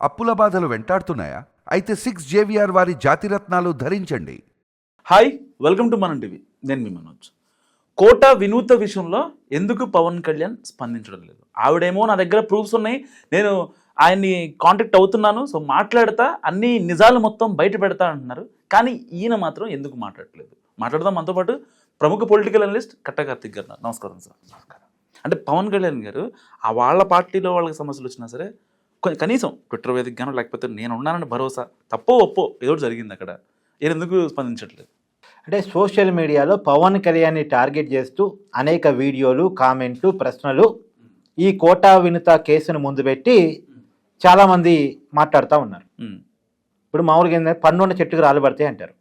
అప్పుల బాధలు వెంటాడుతున్నాయా? అయితే సిక్స్ జేవిఆర్ వారి జాతిరత్నాలు ధరించండి. Hi welcome to Manam TV. నేను మీ మనోజ్. కోట వినూత విషయంలో ఎందుకు పవన్ కళ్యాణ్ స్పందించడం లేదు? ఆవిడేమో నా దగ్గర ప్రూఫ్స్ ఉన్నాయి. నేను ఆయన్ని కాంటాక్ట్ అవుతున్నాను. సో మాట్లాడతా అన్ని నిజాలు మొత్తం బయట పెడతా అంటున్నారు. కానీ ఈయన మాత్రం ఎందుకు మాట్లాడట్లేదు? మాట్లాడదాం మనతో పాటు ప్రముఖ పొలిటికల్ అనలిస్ట్ కట్టకార్తిక్ గారు నమస్కారం సార్. నమస్కారం. అంటే పవన్ కళ్యాణ్ గారు ఆ వాళ్ళ పార్టీలో వాళ్ళకి సమస్యలు వచ్చినా సరే కనీసం ట్విట్టర్ వేదికగానో లేకపోతే నేను ఉన్నానని భరోసా తప్పో ఒప్పో ఏదో జరిగింది అక్కడ. ఎందుకు స్పందించట్లేదు? అంటే సోషల్ మీడియాలో పవన్ కళ్యాణ్ని టార్గెట్ చేస్తూ అనేక వీడియోలు కామెంట్లు ప్రశ్నలు ఈ కోటా వినుత కేసును ముందు పెట్టి చాలామంది మాట్లాడుతూ ఉన్నారు. ఇప్పుడు మామూలుగా ఏంటంటే పన్నున్న చెట్టుకు రాళ్ళు పడతాయి అంటారు.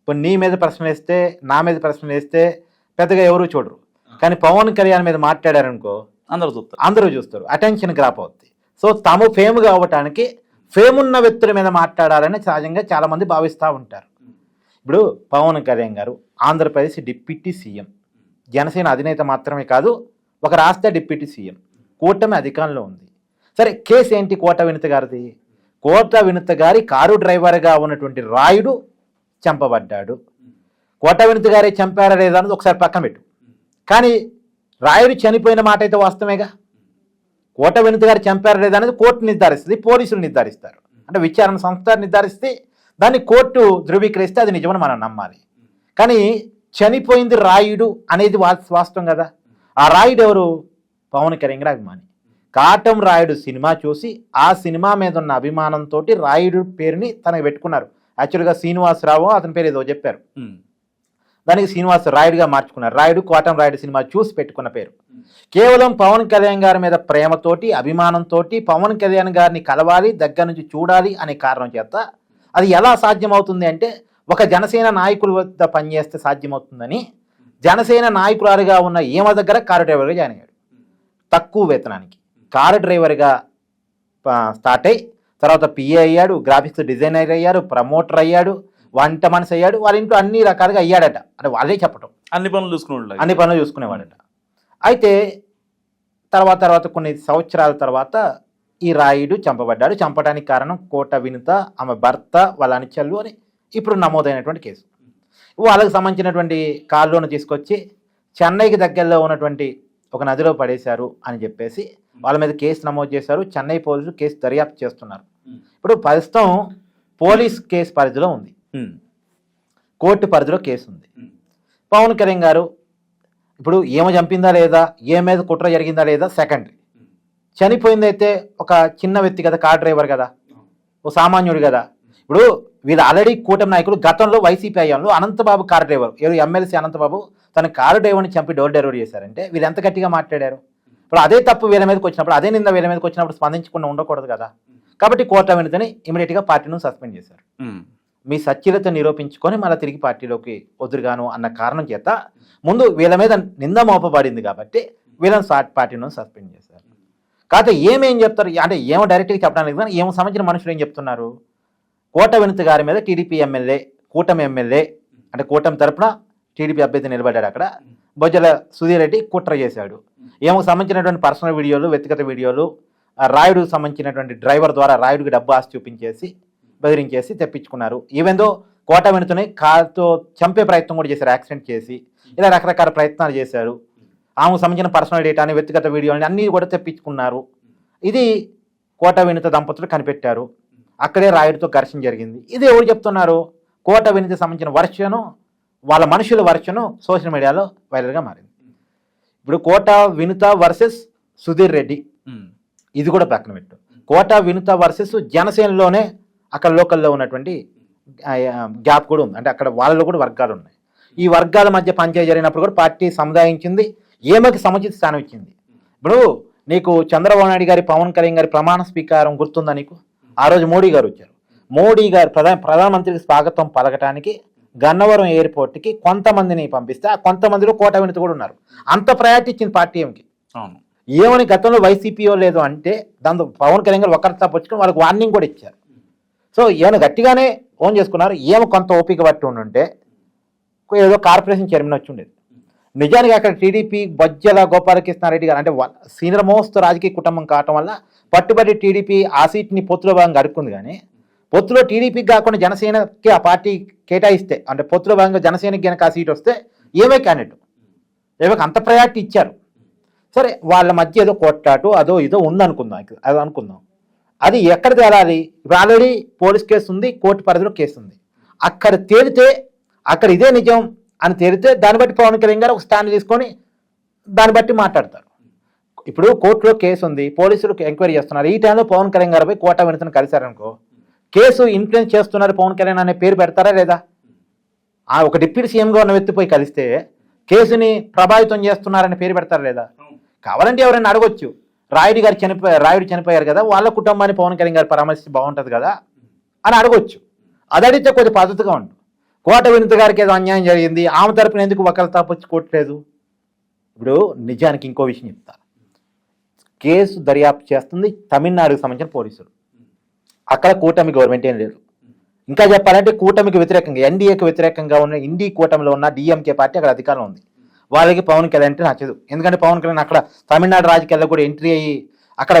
ఇప్పుడు నీ మీద ప్రశ్న వేస్తే నా మీద ప్రశ్న వేస్తే పెద్దగా ఎవరు చూడరు. కానీ పవన్ కళ్యాణ్ మీద మాట్లాడారనుకో అందరూ చూస్తారు. అందరూ చూస్తారు. అటెన్షన్ గ్రాప్ అవుద్ది. సో తాము ఫేమ్ కావటానికి ఫేమ్ ఉన్న వ్యక్తుల మీద మాట్లాడాలని సహజంగా చాలామంది భావిస్తూ ఉంటారు. ఇప్పుడు పవన్ కళ్యాణ్ గారు ఆంధ్రప్రదేశ్ డిప్యూటీ సీఎం. జనసేన అధినేత మాత్రమే కాదు ఒక రాష్ట్ర డిప్యూటీ సీఎం. కూటమి అధికారంలో ఉంది. సరే కేసు ఏంటి కోట వినత గారిది? కోట వినత గారి కారు డ్రైవర్గా ఉన్నటువంటి రాయుడు చంపబడ్డాడు. కోట వినత గారే చంపారా లేదా అన్నది ఒకసారి పక్కన పెట్టు. కానీ రాయుడు చనిపోయిన మాట అయితే వాస్తవేగా కోట వెనుత గారు చంపారు లేదా అనేది కోర్టు నిర్ధారిస్తుంది పోలీసులు నిర్ధారిస్తారు. అంటే విచారణ సంస్థ నిర్ధారిస్తే దాన్ని కోర్టు ధృవీకరిస్తే అది నిజమని మనం నమ్మాలి. కానీ చనిపోయింది రాయుడు అనేది వాస్తవం కదా. ఆ రాయుడు ఎవరు? పవన్ కళ్యాణ్ అభిమాని. కాటం రాయుడు సినిమా చూసి ఆ సినిమా మీద ఉన్న అభిమానంతో రాయుడు పేరుని తనకు పెట్టుకున్నారు. యాక్చువల్గా శ్రీనివాసరావు అతని పేరు ఏదో చెప్పారు. దానికి శ్రీనివాస్ రాయుడుగా మార్చుకున్నారు. రాయుడు కోటం రాయుడు సినిమా చూసి పెట్టుకున్న పేరు. కేవలం పవన్ కళ్యాణ్ గారి మీద ప్రేమతోటి అభిమానంతో పవన్ కళ్యాణ్ గారిని కలవాలి దగ్గర నుంచి చూడాలి అనే కారణం చేత అది ఎలా సాధ్యమవుతుంది అంటే ఒక జనసేన నాయకుల వద్ద పనిచేస్తే సాధ్యమవుతుందని జనసేన నాయకురాలుగా ఉన్న ఈమె దగ్గర కారు డ్రైవర్గా జాయిన్ అయ్యాడు. తక్కువ వేతనానికి. కారు డ్రైవర్గా స్టార్ట్ అయ్యి తర్వాత పిఏ అయ్యాడు గ్రాఫిక్స్ డిజైనర్ అయ్యాడు ప్రమోటర్ అయ్యాడు వంట మనిషి అయ్యాడు వాళ్ళ ఇంట్లో అన్ని రకాలుగా అయ్యాడట. అంటే వాళ్ళే చెప్పటం. అన్ని పనులు చూసుకునే అన్ని పనులు చూసుకునేవాడట. అయితే తర్వాత తర్వాత కొన్ని సంవత్సరాల తర్వాత ఈ రాయుడు చంపబడ్డాడు. చంపడానికి కారణం కోట వినుత ఆమె భర్త వాళ్ళ అనుచరులు అని ఇప్పుడు నమోదైనటువంటి కేసు. వాళ్ళకి సంబంధించినటువంటి కారులోను తీసుకొచ్చి చెన్నైకి దగ్గరలో ఉన్నటువంటి ఒక నదిలో పడేశారు అని చెప్పేసి వాళ్ళ మీద కేసు నమోదు చేశారు. చెన్నై పోలీసులు కేసు దర్యాప్తు చేస్తున్నారు. ఇప్పుడు ప్రస్తుతం పోలీస్ కేసు పరిధిలో ఉంది. కోర్టు పరిధిలో కేసు ఉంది పవన్ కళ్యాణ్ గారు ఇప్పుడు ఏమో చంపిందా లేదా ఏ మీద కుట్ర జరిగిందా లేదా సెకండరీ. చనిపోయిందైతే ఒక చిన్న వ్యక్తి కదా కార్ డ్రైవర్ కదా ఓ సామాన్యుడు కదా. ఇప్పుడు వీళ్ళు ఆల్రెడీ కూటమి నాయకులు గతంలో వైసీపీ అయ్యాంలో అనంతబాబు కార్ డ్రైవర్ ఎవరు ఎమ్మెల్సీ అనంతబాబు తన కారు డ్రైవర్ని చంపి డోర్ డెలివరీ చేశారంటే వీళ్ళు ఎంత గట్టిగా మాట్లాడారు? ఇప్పుడు అదే తప్పు వీళ్ళ మీదకి వచ్చినప్పుడు అదే నింద వీళ్ళ మీదకి వచ్చినప్పుడు స్పందించకుండా ఉండకూడదు కదా. కాబట్టి కోర్టు వినతని ఇమీడియట్గా పార్టీను సస్పెండ్ చేశారు. మీ సత్యత నిరూపించుకొని మళ్ళీ తిరిగి పార్టీలోకి వదురుగాను అన్న కారణం చేత ముందు వీళ్ళ మీద నింద మోపబడింది కాబట్టి వీళ్ళని పార్టీ పార్టీను సస్పెండ్ చేశారు. కాకపోతే ఏమేం చెప్తారు? అంటే ఏమో డైరెక్ట్గా చెప్పడానికి కానీ ఏమో సంబంధించిన మనుషులు ఏం చెప్తున్నారు? కోట వినతి గారి మీద టీడీపీ ఎమ్మెల్యే కూటమి ఎమ్మెల్యే అంటే కూటమి తరపున టీడీపీ అభ్యర్థి నిలబడ్డాడు అక్కడ. బొజ్జల సుధీర్ రెడ్డి కుట్ర చేశాడు. ఏమో సంబంధించినటువంటి పర్సనల్ వీడియోలు వ్యక్తిగత వీడియోలు రాయుడుకు సంబంధించినటువంటి డ్రైవర్ ద్వారా రాయుడికి డబ్బు ఆశ చూపించేసి బెదిరించేసి తెప్పించుకున్నారు. ఈవెందో కోట వెనుతనే కారుతో చంపే ప్రయత్నం కూడా చేశారు యాక్సిడెంట్ చేసి. ఇలా రకరకాల ప్రయత్నాలు చేశారు. ఆమెకు సంబంధించిన పర్సనల్ డేటాని వ్యక్తిగత వీడియోని అన్నీ కూడా తెప్పించుకున్నారు. ఇది కోట వినిత దంపతులు కనిపెట్టారు. అక్కడే రాయుడితో ఘర్షణ జరిగింది. ఇది ఎవరు చెప్తున్నారు? కోట వినిత సంబంధించిన వర్షను వాళ్ళ మనుషుల వర్షను సోషల్ మీడియాలో వైరల్గా మారింది. ఇప్పుడు కోట వినుత వర్సెస్ సుధీర్ రెడ్డి. ఇది కూడా పక్కన పెట్టు కోట వినుత వర్సెస్ జనసేనలోనే అక్కడ లోకల్లో ఉన్నటువంటి గ్యాప్ కూడా ఉంది. అంటే అక్కడ వాళ్ళలో కూడా వర్గాలు ఉన్నాయి. ఈ వర్గాల మధ్య పంచాయతీ జరిగినప్పుడు కూడా పార్టీ సముదాయించింది ఏమకి సముచిత స్థానం ఇచ్చింది. ఇప్పుడు నీకు చంద్రబాబు నాయుడు గారి పవన్ కళ్యాణ్ గారి ప్రమాణ స్వీకారం గుర్తుందా నీకు? ఆ రోజు మోడీ గారు వచ్చారు. మోడీ గారు ప్రధాన ప్రధానమంత్రికి స్వాగతం పలకటానికి గన్నవరం ఎయిర్పోర్ట్కి కొంతమందిని పంపిస్తే ఆ కొంతమందిలో కోట వినతి కూడా ఉన్నారు. అంత ప్రయారిటీ ఇచ్చింది పార్టీ ఏమికి? అవును. ఏమని గతంలో వైసీపీఓ లేదు అంటే దాంతో పవన్ కళ్యాణ్ గారు ఒకరి తప్పొచ్చుకొని వాళ్ళకి వార్నింగ్ కూడా ఇచ్చారు. సో ఏమైనా గట్టిగానే ఫోన్ చేసుకున్నారు. ఏమో కొంత ఓపిక పట్టి ఉండుంటే ఏదో కార్పొరేషన్ చైర్మన్ వచ్చి ఉండేది. నిజానికి అక్కడ టీడీపీ బొజ్జల గోపాలకృష్ణారెడ్డి గారు అంటే సీనియర్ మోస్ట్ రాజకీయ కుటుంబం కావటం వల్ల పట్టుబడి టీడీపీ ఆ సీట్ని పొత్తులో భాగంగా అడుక్కుంది కానీ పొత్తులో టీడీపీకి కాకుండా జనసేనకి ఆ పార్టీ కేటాయిస్తే అంటే పొత్తులో భాగంగా జనసేనకి కనుక ఆ సీట్ వస్తే ఏమే క్యాండిడేట్? ఏమో అంత ప్రయారిటీ ఇచ్చారు. సరే వాళ్ళ మధ్య ఏదో కొట్టాటు అదో ఇదో ఉందనుకుందాం అది అనుకుందాం. అది ఎక్కడ తేలాలి? ఇప్పుడు ఆల్రెడీ పోలీస్ కేసు ఉంది కోర్టు పరిధిలో కేసు ఉంది. అక్కడ తేలితే అక్కడ ఇదే నిజం అని తేలితే దాన్ని బట్టి పవన్ కళ్యాణ్ గారు ఒక స్టాండ్ తీసుకొని దాన్ని బట్టి మాట్లాడతారు. ఇప్పుడు కోర్టులో కేసు ఉంది పోలీసులు ఎంక్వైరీ చేస్తున్నారు. ఈ టైంలో పవన్ కళ్యాణ్ గారు పోయి కోట వినతను కలిశారనుకో కేసు ఇన్ఫ్లుయెన్స్ చేస్తున్నారు పవన్ కళ్యాణ్ అనే పేరు పెడతారా లేదా? ఆ ఒక డిప్యూటీ సీఎంగా ఉన్న వ్యక్తి పోయి కలిస్తే కేసుని ప్రభావితం చేస్తున్నారని పేరు పెడతారా లేదా? కావాలంటే ఎవరైనా అడగొచ్చు. రాయుడు గారు చనిపోయి రాయుడు చనిపోయారు కదా వాళ్ళ కుటుంబాన్ని పవన్ కళ్యాణ్ గారు పరామర్శిస్తే బాగుంటుంది కదా అని అడగొచ్చు. అది అడిగితే కొద్ది పద్ధతిగా ఉంటుంది కోట వినత గారికి ఏదో అన్యాయం జరిగింది ఆమె తరపున ఎందుకు ఒకరి తప్పొచ్చి కొట్టలేదు ఇప్పుడు నిజానికి ఇంకో విషయం చెప్తా. కేసు దర్యాప్తు చేస్తుంది తమిళనాడుకు సంబంధించిన పోలీసులు. అక్కడ కూటమి గవర్నమెంట్ ఏం లేదు. ఇంకా చెప్పాలంటే కూటమికి వ్యతిరేకంగా ఎన్డీఏకి వ్యతిరేకంగా ఉన్న ఇండి కూటమిలో ఉన్న డిఎంకే పార్టీ అక్కడ అధికారం ఉంది. వాళ్ళకి పవన్ కళ్యాణ్ అంటే నచ్చదు ఎందుకంటే పవన్ కళ్యాణ్ అక్కడ తమిళనాడు రాజకీయాల్లో కూడా ఎంట్రీ అయ్యి అక్కడ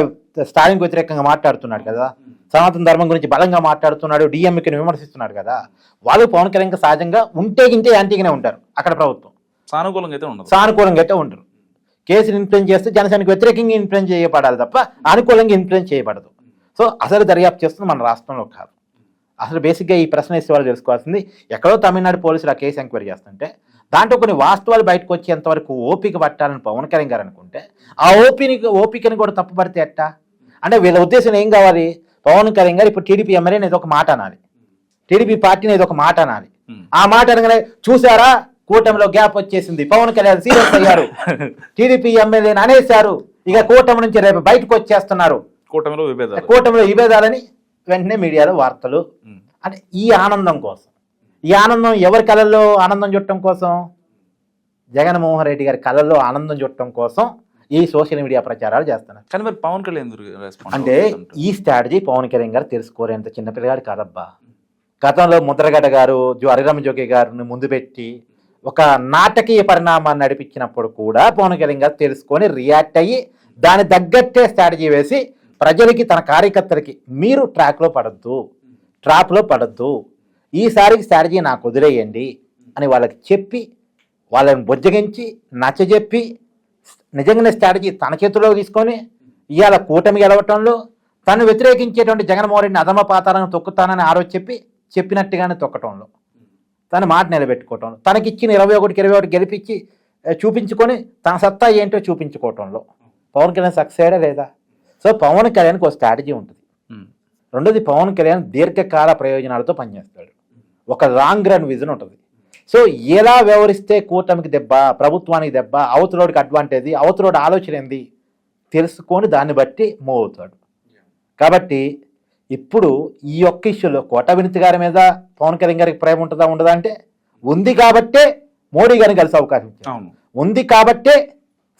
స్టాలిన్కి వ్యతిరేకంగా మాట్లాడుతున్నాడు కదా. సనాతన ధర్మం గురించి బలంగా మాట్లాడుతున్నాడు డిఎంకేని విమర్శిస్తున్నాడు కదా. వాళ్ళు పవన్ కళ్యాణ్ సహజంగా ఉంటే గింటే యాంటీగానే ఉంటారు అక్కడ ప్రభుత్వం. సానుకూలంగా అయితే ఉండదు. సానుకూలంగా అయితే ఉండరు. కేసుని ఇన్ఫ్లుయెన్స్ చేస్తే జనసేనకు వ్యతిరేకంగా ఇన్ఫ్లుయెన్స్ చేయబడాలి తప్ప అనుకూలంగా ఇన్ఫ్లుయెన్స్ చేయబడదు. సో అసలు దర్యాప్తు చేస్తుంది మన రాష్ట్రంలో కాదు. అసలు బేసిక్గా ఈ ప్రశ్న వేసే వాళ్ళు తెలుసుకోవాల్సింది ఎక్కడో తమిళనాడు పోలీసులు ఆ కేసు ఎంక్వైరీ చేస్తుంటే దాంట్లో కొన్ని వాస్తవాలు బయటకు వచ్చేంత వరకు ఓపిక పట్టాలని పవన్ కళ్యాణ్ గారు అనుకుంటే ఆ ఓపిని ఓపికని కూడా తప్పుపడితే ఎట్టా? అంటే వీళ్ళ ఉద్దేశం ఏం కావాలి? పవన్ కళ్యాణ్ గారు ఇప్పుడు టీడీపీ ఎమ్మెల్యేని ఏదో ఒక మాట అనాలి. టీడీపీ పార్టీని ఏదో ఒక మాట అనాలి. ఆ మాట అనగానే చూసారా కూటమిలో గ్యాప్ వచ్చేసింది. పవన్ కళ్యాణ్ సీరియస్ అయ్యారు. టీడీపీ ఎమ్మెల్యేని అనేశారు. ఇక కూటమి నుంచి రేపు బయటకు వచ్చేస్తున్నారు. కూటమిలో విభేదాలు. కూటమిలో విభేదాలని వెంటనే మీడియాలో వార్తలు. అంటే ఈ ఆనందం కోసం. ఈ ఆనందం ఎవరి కళల్లో ఆనందం చుట్టడం కోసం? జగన్మోహన్ రెడ్డి గారి కళల్లో ఆనందం చుట్టడం కోసం ఈ సోషల్ మీడియా ప్రచారాలు చేస్తున్నారు. కానీ మరి పవన్ కళ్యాణ్ అంటే ఈ స్ట్రాటజీ పవన్ కళ్యాణ్ గారు తెలుసుకోరేంత చిన్న పిల్లగాడు కాదబ్బా. గతంలో ముద్రగడ్డ గారు జో హరిరామ జోగి గారిని ముందు పెట్టి ఒక నాటకీయ పరిణామాన్ని నడిపించినప్పుడు కూడా పవన్ కళ్యాణ్ గారు తెలుసుకొని రియాక్ట్ అయ్యి దాని తగ్గట్టే స్ట్రాటజీ వేసి ప్రజలకి తన కార్యకర్తలకి మీరు ట్రాక్లో పడద్దు. ట్రాప్లో పడద్దు. ఈసారికి స్ట్రాటజీ నాకు వదిలేయండి అని వాళ్ళకి చెప్పి వాళ్ళని బుజ్జగించి నచ్చజెప్పి నిజంగానే స్ట్రాటజీ తన చేతిలో తీసుకొని ఇవాళ కూటమి గెలవటంలో తను వ్యతిరేకించేటువంటి జగన్మోహన్ రెడ్డిని అధమ పాతాలను తొక్కుతానని ఆ రోజు చెప్పి చెప్పినట్టుగానే తొక్కటంలో. తన మాట నిలబెట్టుకోవటంలో. తనకిచ్చిన ఇరవై ఒకటికి ఇరవై ఒకటి గెలిపించి చూపించుకొని తన సత్తా ఏంటో చూపించుకోవటంలో. పవన్ కళ్యాణ్ సక్సెస్ అయ్యాడా లేదా? సో పవన్ కళ్యాణ్కి ఒక స్ట్రాటజీ ఉంటుంది. రెండోది పవన్ కళ్యాణ్ దీర్ఘకాల ప్రయోజనాలతో పనిచేస్తాడు. ఒక లాంగ్ రన్ విజన్ ఉంటుంది. సో ఎలా వ్యవహరిస్తే కూటమికి దెబ్బ ప్రభుత్వానికి దెబ్బ అవతలోడికి అడ్వాంటేజ్ అవతలోడి ఆలోచన ఏంది? తెలుసుకొని దాన్ని బట్టి మూవ్ అవుతాడు. కాబట్టి ఇప్పుడు ఈ ఒక్క ఇష్యూలో కోట వినతి గారి మీద పవన్ కళ్యాణ్ గారికి ప్రేమ ఉంటుందా ఉండదా అంటే? ఉంది కాబట్టే మోడీ గారిని కలిసే అవకాశం అవును. ఉంది కాబట్టే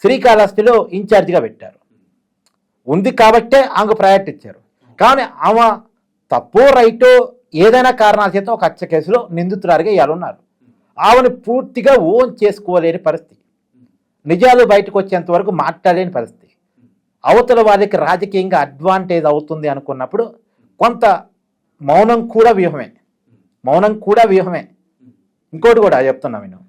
శ్రీకాళహస్తిలో ఇన్ఛార్జిగా పెట్టారు. ఉంది కాబట్టే ఆమెకు ప్రయారిటీ ఇచ్చారు. కానీ ఆమె తప్పో రైటో ఏదైనా కారణాల చేత ఒక హత్య కేసులో నిందితురాలుగా ఇవాళ ఉన్నారు. ఆమెను పూర్తిగా ఓన్ చేసుకోలేని పరిస్థితి. నిజాలు బయటకు వచ్చేంత వరకు మాట్లాడలేని పరిస్థితి. అవతల వారికి రాజకీయంగా అడ్వాంటేజ్ అవుతుంది అనుకున్నప్పుడు కొంత మౌనం కూడా వ్యూహమే. మౌనం కూడా వ్యూహమే. ఇంకోటి కూడా చెప్తున్నా నేను.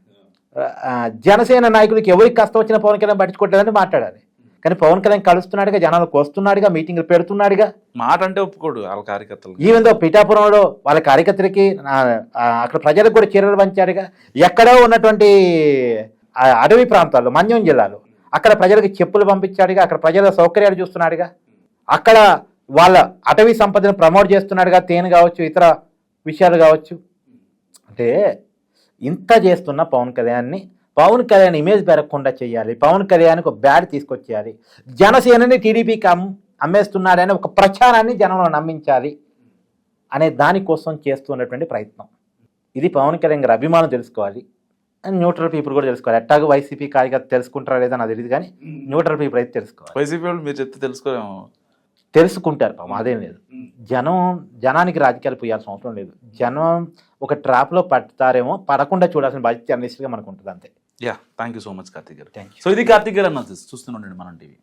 జనసేన నాయకులకి ఎవరికి కష్టం వచ్చినా పవన్ కళ్యాణ్ పట్టించుకోవట్లేదని మాట్లాడాలి. కానీ పవన్ కళ్యాణ్ కలుస్తున్నాడుగా జనాలకు వస్తున్నాడుగా మీటింగ్లు పెడుతున్నాడుగా. మాట అంటే ఒప్పుకోడు వాళ్ళ కార్యకర్తలు. ఈవెన్ దో పిఠాపురంలో వాళ్ళ కార్యకర్తలకి అక్కడ ప్రజలకు కూడా చీరలు పంచాడుగా ఎక్కడో ఉన్నటువంటి అడవి ప్రాంతాల్లో మన్యం జిల్లాలో అక్కడ ప్రజలకు చెప్పులు పంపించాడుగా అక్కడ ప్రజల సౌకర్యాలు చూస్తున్నాడుగా. అక్కడ వాళ్ళ అటవీ సంపదను ప్రమోట్ చేస్తున్నాడుగా తేనె కావచ్చు ఇతర విషయాలు కావచ్చు. అంటే ఇంత చేస్తున్న పవన్ కళ్యాణ్ని పవన్ కళ్యాణ్ ఇమేజ్ పెరగకుండా చేయాలి. పవన్ కళ్యాణ్కి ఒక బ్యాడ్ తీసుకొచ్చేయాలి. జనసేనని టీడీపీకి అమ్ అమ్మేస్తున్నాడని ఒక ప్రచారాన్ని జనంలో నమ్మించాలి అనే దానికోసం చేస్తున్నటువంటి ప్రయత్నం. ఇది పవన్ కళ్యాణ్ గారి అభిమానం తెలుసుకోవాలి. అండ్ న్యూట్రల్ పీపుల్ కూడా తెలుసుకోవాలి. ఎట్టాగో వైసీపీ కార్యకర్త తెలుసుకుంటారా లేదా నాకు తెలియదు కానీ న్యూట్రల్ పీపుల్ అయితే తెలుసుకోవాలి. వైసీపీ వాళ్ళు మీరు చెప్తే తెలుసుకోరేమో. తెలుసుకుంటారు పాపం అదేం లేదు. జనం జనానికి రాజకీయాలు పోయాల్సిన అవసరం లేదు. జనం ఒక ట్రాప్లో పడతారేమో పడకుండా చూడాల్సిన బాధ్యత జర్నలిస్ట్గా మనకు ఉంటుంది అంతే. Yeah thank you so much Karthik గారు థ్యాంక్ యూ సో ఇది కార్తీక్ గారు అన్న చూస్తూనే ఉండండి మనం టీవీ.